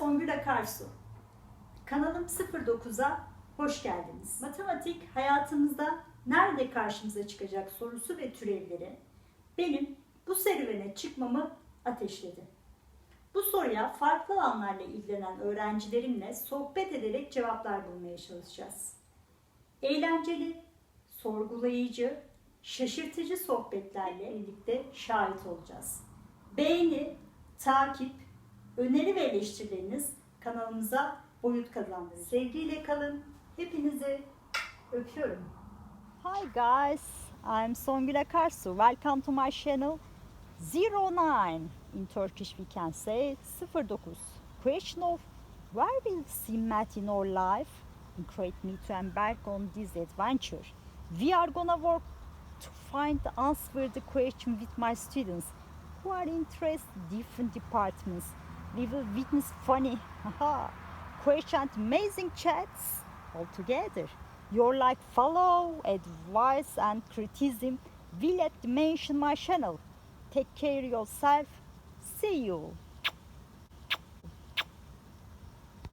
Songül Akarsu. Kanalım 09'a hoş geldiniz. Matematik hayatımızda nerede karşımıza çıkacak sorusu ve türevleri benim bu serüvene çıkmamı ateşledi. Bu soruya farklı alanlarla ilgilenen öğrencilerimle sohbet ederek cevaplar bulmaya çalışacağız. Eğlenceli, sorgulayıcı, şaşırtıcı sohbetlerle birlikte şahit olacağız. Beğeni, takip, öneri ve eleştirileriniz kanalımıza boyut kazandırır. Sevgiyle kalın. Hepinizi öpüyorum. Hi guys, I'm Songül Akarsu. Welcome to my channel 09. In Turkish we can say 09. Question of where will see math in our life? Encourage me to embark on this adventure. We are gonna work to find the answer the question with my students who are interested in different departments. We will witness funny haha, question and amazing chats all together. Your like, follow, advice, and criticism will at mention my channel. Take care yourself. See you.